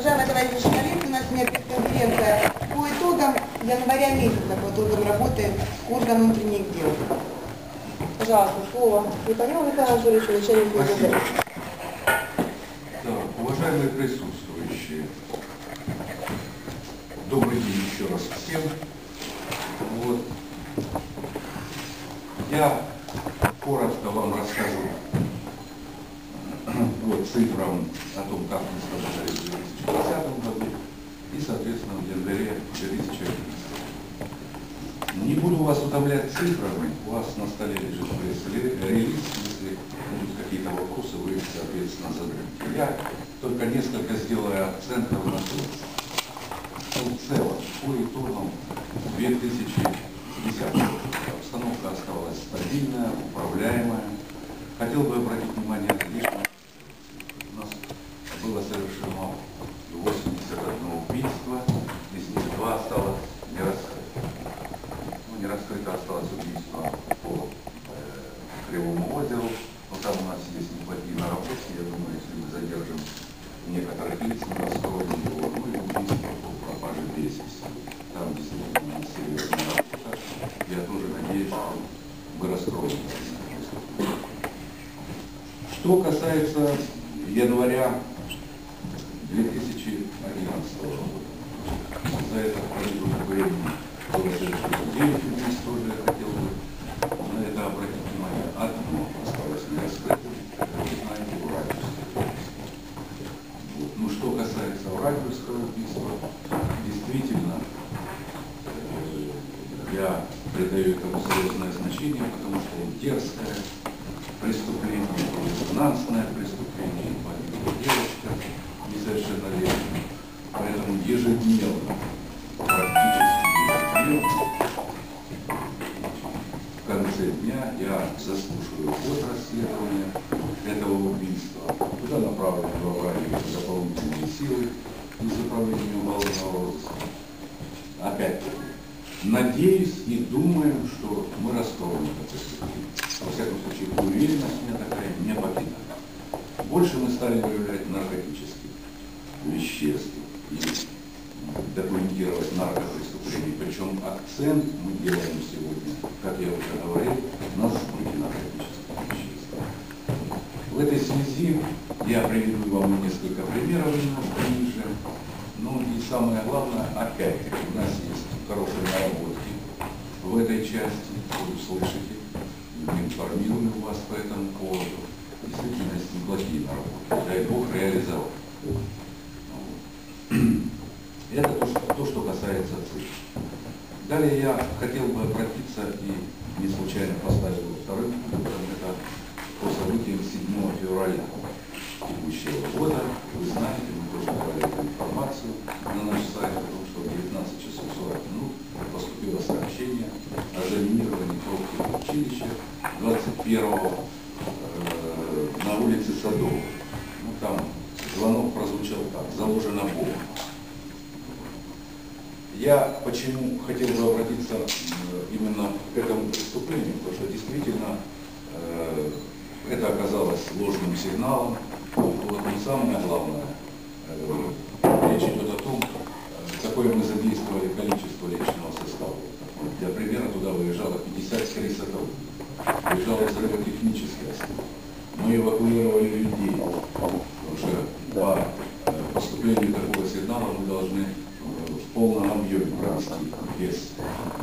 Уважаемые товарищи журналисты, у нас конференция по итогам января месяца, по итогам работы курса внутренних дел. Пожалуйста, слово Степанину Михаилу Анатольевичу, начальнику ГД. Да, уважаемые присутствующие, добрый день еще раз всем. Вот. Я коротко вам расскажу цифрам о том, как мы сработали в 2010 году и, соответственно, в январе 2011. Не буду вас утомлять цифрами, у вас на столе лежит пресс-релиз, если будут какие-то вопросы, вы соответственно, зададите. Я только несколько сделаю акцентов на то, что в целом, по итогам 2010 года обстановка оставалась стабильная, управляемая. Хотел бы обратить внимание на что у нас было совершено 81 убийство, из них два осталось не раскрыто. Ну, не раскрыто осталось убийство по э, Кривому озеру, но там у нас есть неплохие наработки, я думаю, если мы задержим некоторых лиц, мы раскроем его, ну и убийство по пропаже без вести. Там действительно серьезная работа. Я тоже надеюсь, что мы раскроем. Что касается января 2011 года, за это промежуток времени было совершено 9 убийств, тоже я хотел бы на это обратить внимание. Одно осталось не раскрытым, вот. Ну, что касается Уральского убийства, действительно, э, я придаю этому серьезное значение, потому что дерзкое преступление, резонансное преступление, погибла девочка несовершеннолетняя. Поэтому ежедневно, практически ежедневно, в конце дня я заслушиваю ход расследования этого убийства. Туда направлены в аварию дополнительные силы из управления уголовного розыска. Опять-таки, надеюсь и думаю, что мы раскроем это преступление. Во всяком случае, уверенность у меня такая не покидает. Больше мы стали выявлять наркотических веществ и документировать наркопреступления. Причем акцент мы делаем сегодня, как я уже говорил, на сбыте наркотических веществ. В этой связи я приведу вам несколько примеров немножко ниже. Ну и самое главное, опять-таки, у нас есть хорошие наработки в этой части, вы услышите, информируем вас по этому поводу. Действительно, неплохие наработки. Дай Бог реализовать. Это то, что, то, что касается цифр. Далее я хотел бы обратиться и не случайно поставил вторым пунктом, это по событиям 7 февраля текущего года. Вы знаете, мы тоже давали эту информацию на наш сайт о том, что в 19 часов 40 минут поступило сообщение о заминировании пробки в училище 21 э, на улице Садовой. Ну, там звонок прозвучал так, заложена бомба. Я почему хотел бы обратиться э, именно к этому преступлению, потому что действительно э, это оказалось ложным сигналом. Вот, но самое главное, э, речь идет о том, э, какое мы задействовали количество личного состава. Для примера туда выезжало 53 сотрудника. Выезжала взрывотехническая служба. Мы эвакуировали людей, потому что по поступлению такого сигнала мы должны э, в полном объеме провести без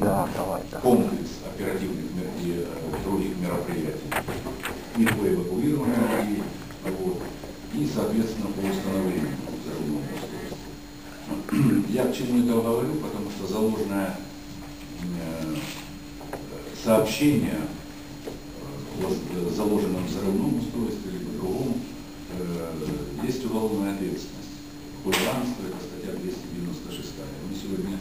Да, давай, да. комплекс оперативных и э, других мероприятий. И по эвакуированию людей, вот, и, соответственно, по установлению взрывного устройства. Я к чему это говорю, потому что заложенное э, сообщение заложенном взрывном устройстве либо другом э, есть уголовная ответственность. Хулиганство – это статья 296. Мы сегодня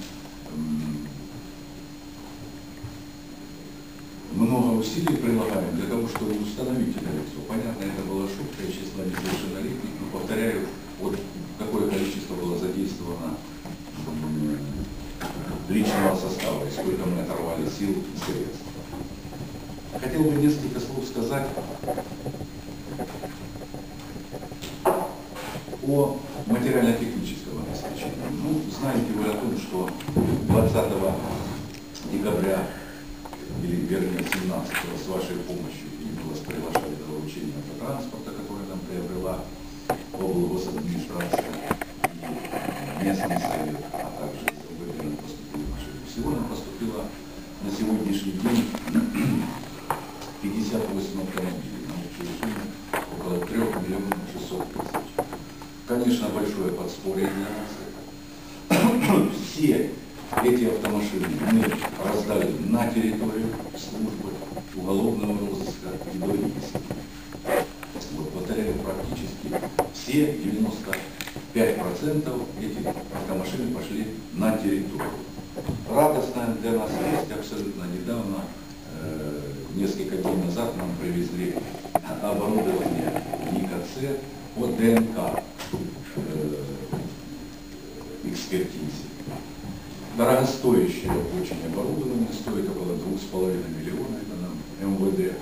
много усилий прилагаем для того, чтобы установить это лицо. Понятно, это была шутка из числа несовершеннолетних, но повторяю, вот какое количество было задействовано личного состава и сколько мы оторвали сил и средств. Хотел бы несколько слов сказать о материально-техническом обеспечении. Ну, знаете вы о том, что 20 декабря, или вернее 17 с вашей помощью, и вас приглашали на вручение автотранспорта, который нам приобрела облгосадминистрация и местный совет, а также выделено поступили машины. Всего нам поступило на сегодняшний день 58 автомобилей на общую сумму около 3 миллионов 600 тысяч. Конечно, большое подспорье для нас. Все эти автомашины мы раздали на территорию службы уголовного розыска и доиска. Вот, повторяю, практически все 95% этих автомашин пошли на территорию. Радостная для нас весть абсолютно недавно, э, несколько дней назад нам привезли оборудование НИКАЦ по ДНК экспертизе. Дорогостоящее очень оборудование, стоит около 2,5 миллиона, это нам МВД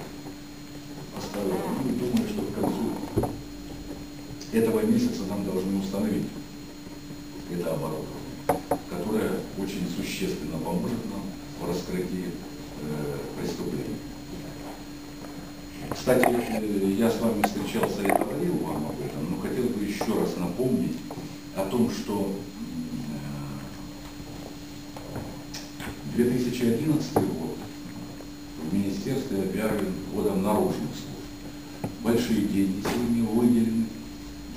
поставило. Ну, и думаю, что к концу этого месяца нам должны установить это оборудование, которое очень существенно поможет нам в раскрытии э, преступлений. Кстати, я с вами встречался и говорил вам об этом, но хотел бы еще раз напомнить о том, что э, 2011 год в Министерстве объявлен годом наружных служб. Большие деньги сегодня выделены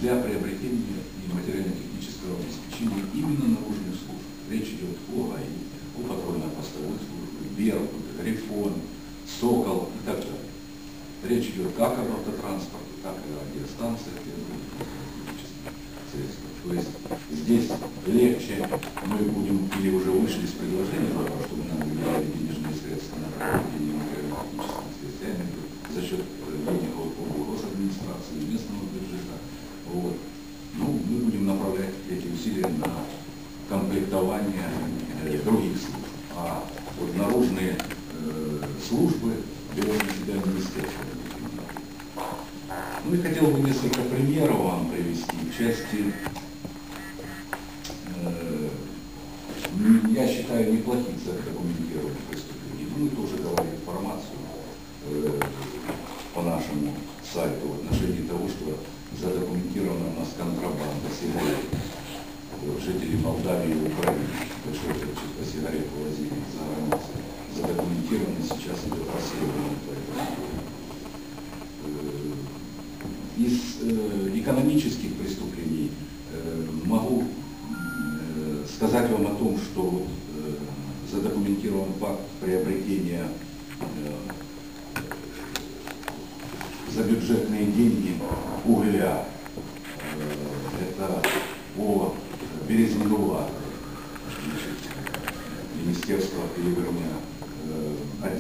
для приобретения и материально-технического обеспечения именно наружных служб. Речь идет о ГАИ, о патрульно-постовой службе, Беркут, Грифон, Сокол и так далее. Речь идет как об автотранспорте, так и о радиостанциях и других технических средствах. То есть здесь легче мы будем или уже вышли с предложением, чтобы нам выделяли денежные средства на проведение материально-технических средств, я имею в виду за счет денег от администрации, местного бюджета. Вот. Ну, мы будем направлять эти усилия на комплектование э, других служб. А вот наружные э, службы берет на себя министерство. Ну и хотел бы несколько примеров вам привести в части, э, я считаю, неплохих задокументированных преступлений. Ну, тоже давали информацию э, по нашему сайту в отношении того, что задокументирована у нас контрабанда сигарет. Жители Молдавии и Украины большое количество сигарет возили за границу. Задокументировано сейчас идет расследование Из экономических преступлений могу сказать вам о том, что задокументирован факт приобретения э, за бюджетные деньги угля. Э, Это по Березнегова, Министерство, или вернее, э,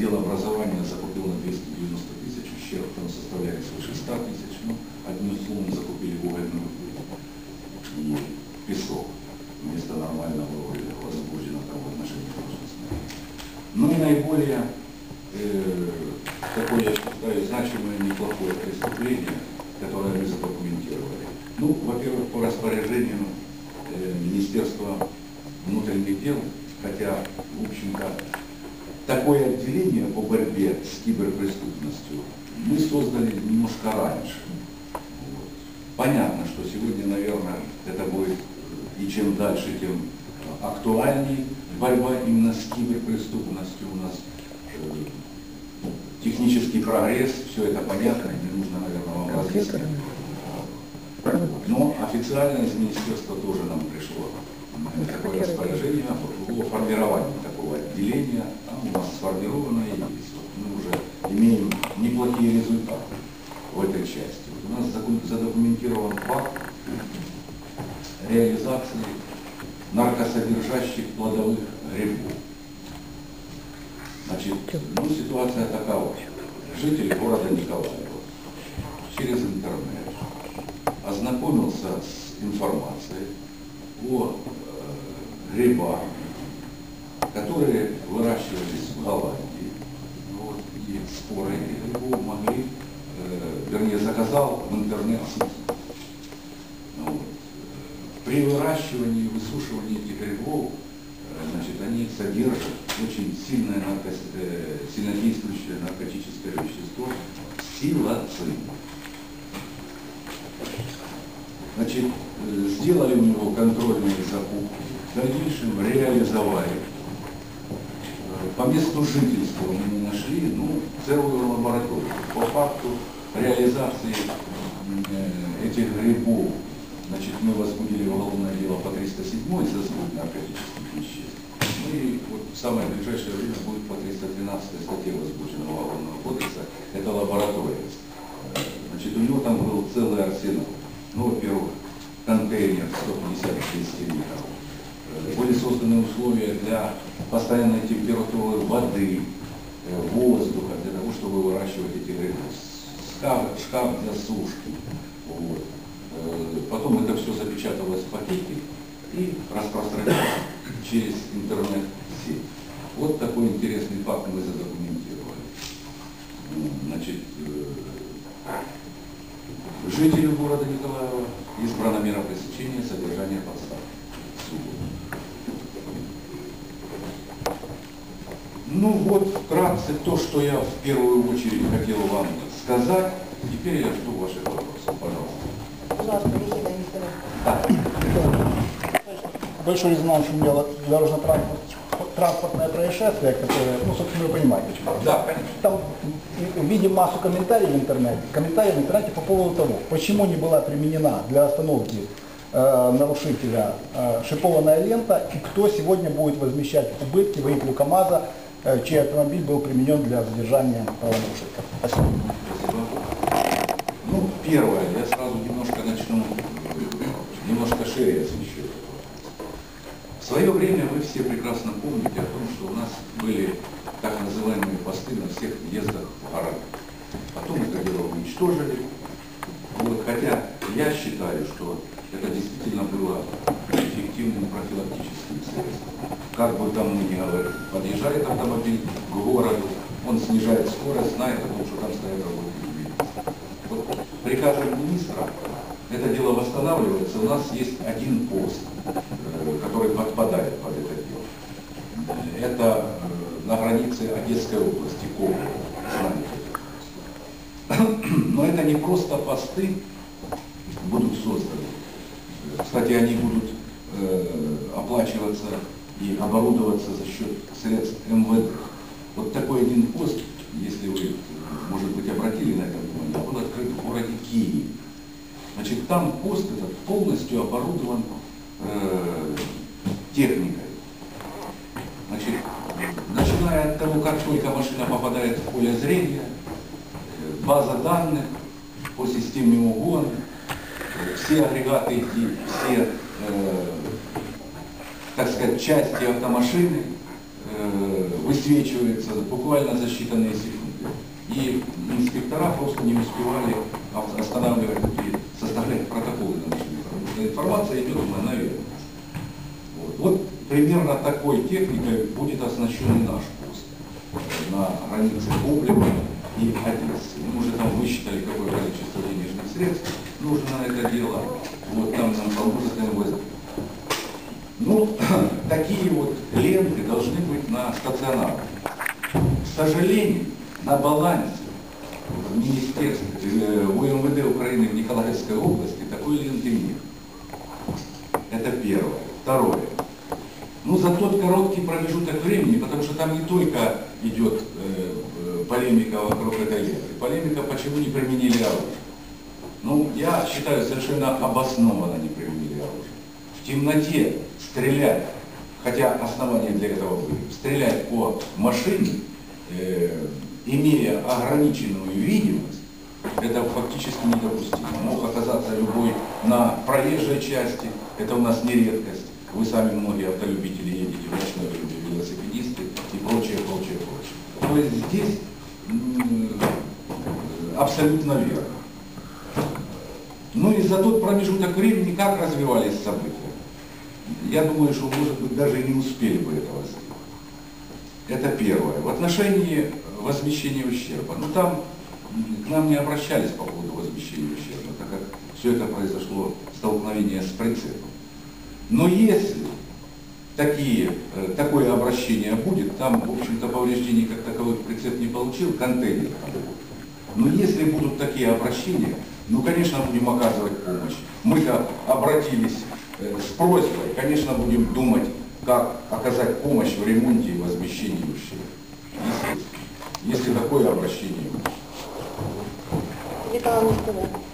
отдел образования закупил на 290 тысяч, ущерб там составляет свыше 100 тысяч, ну, одним словом закупили угольную и песок вместо нормального угля, возбуждено там в отношении должностных. Ну и наиболее э, такое, я считаю, значимое неплохое преступление, которое мы задокументировали. Ну, во-первых, по распоряжению э, Министерства внутренних дел, хотя, в общем-то, такое отделение по борьбе с киберпреступностью мы создали немножко раньше. Вот. Понятно, что сегодня, наверное, это будет и чем дальше, тем актуальней борьба именно с киберпреступностью у нас. Э, технический прогресс, все это понятно, не нужно, наверное, вам разъяснять. Но официально из министерства тоже нам пришло такое распоряжение о формировании такого отделения. Там у нас сформировано и мы уже имеем неплохие результаты в этой части. У нас задокументирован факт реализации наркосодержащих плодовых грибов. Значит, ну, ситуация такова. Житель города Николаева через интернет ознакомился с информацией о э, грибах, которые выращивались в Голландии. Вот, и споры этих грибов могли, э, вернее, заказал в интернет-сети. Вот. при выращивании и высушивании этих грибов, э, значит, они содержат очень сильное нарко, э, сильнодействующее наркотическое вещество силацин. Значит, э, сделали у него контрольные закупки, в дальнейшем реализовали. Э, По месту жительства мы нашли, ну, целую лабораторию. По факту реализации э, этих грибов, значит, мы возбудили уголовное дело по 307 за сбыт наркотических веществ. Ну и вот в самое ближайшее время будет по 313 статье возбужденного уголовного кодекса, это лаборатория. Э, Значит, у него там был целый арсенал. Ну, во-первых, контейнер 150 200 литров. Э, Были созданы условия для постоянной температуры воды, э, воздуха, для того, чтобы выращивать эти грибы. Шкаф, шкаф для сушки. Вот. Э, Потом это все запечаталось в пакете и распространялось через интернет-сеть. Вот такой интересный факт мы задокументировали. М, Значит, э, жителю города Николаева избрана мера пресечения содержания подстав. Ну вот, вкратце то, что я в первую очередь хотел вам сказать. Теперь я жду ваших вопросов, пожалуйста. Пожалуйста, Ехидна Викторовна. Да. Большой резонанс имело дорожно-транспортное происшествие, которое, ну, собственно, вы понимаете, что Да, конечно. Там видим массу комментариев в интернете, комментарии в интернете по поводу того, почему не была применена для остановки э, нарушителя э, шипованная лента и кто сегодня будет возмещать убытки водителю КАМАЗа, э, чей автомобиль был применен для задержания правонарушителя. Спасибо. Ну, первое, я сразу немножко начну, немножко шире вопрос. В свое время вы все прекрасно помните о том, что у нас были так называемые посты на всех въездах в город. Потом это дело уничтожили. Вот, хотя я считаю, что это действительно было эффективным профилактическим средством. Как бы там ни говорили, подъезжает автомобиль к городу, он снижает скорость, знает о том, что там стоят работники Вот приказом министра это дело восстанавливается. У нас есть один пост, э, который подпадает под это дело. Это э, на границе Одесской области, пост. Но это не просто посты будут созданы. Кстати, они будут э, оплачиваться и оборудоваться за счет средств МВД. Вот такой один пост, если вы, может быть, обратили на это внимание, был открыт в городе Киеве. Значит, там пост этот полностью оборудован э, техникой. Значит, того, как только машина попадает в поле зрения, база данных по системе угона, все агрегаты и все, э, так сказать, части автомашины э, высвечиваются буквально за считанные секунды. И инспектора просто не успевали ав- останавливать и составлять протоколы на машине, потому что информация идет мгновенно. Вот. вот примерно такой техникой будет оснащен и наш на границе Коблева и Одессы. Мы уже там высчитали, какое количество денежных средств нужно на это дело. Вот там нам поможет МВД. Ну, такие вот ленты должны быть на стационарах. К сожалению, на балансе в министерстве, э, у МВД Украины в Николаевской области такой ленты нет. Это первое. Второе. Ну, за тот короткий промежуток времени, потому что там не только идет э, э, полемика вокруг этой ленты, полемика, почему не применили оружие. Ну, я считаю, совершенно обоснованно не применили оружие. В темноте стрелять, хотя основания для этого были, стрелять по машине, э, имея ограниченную видимость, это фактически недопустимо. Мог оказаться любой на проезжей части, это у нас не редкость. Вы сами многие автолюбители едете ночное время, велосипедисты и прочее, прочее, прочее. То есть здесь абсолютно верно. Ну и за тот промежуток времени как развивались события? Я думаю, что, может быть, даже не успели бы этого сделать. Это первое. В отношении возмещения ущерба. Ну там к нам не обращались по поводу возмещения ущерба, так как все это произошло столкновение с прицепом. Но если такие, э, такое обращение будет, там, в общем-то, повреждений как таковых прицеп не получил, контейнер там будет. Но если будут такие обращения, ну, конечно, будем оказывать помощь. Мы-то обратились э, с просьбой, конечно, будем думать, как оказать помощь в ремонте и возмещении ущерба. Естественно, Если такое обращение будет. Николай Николаевич.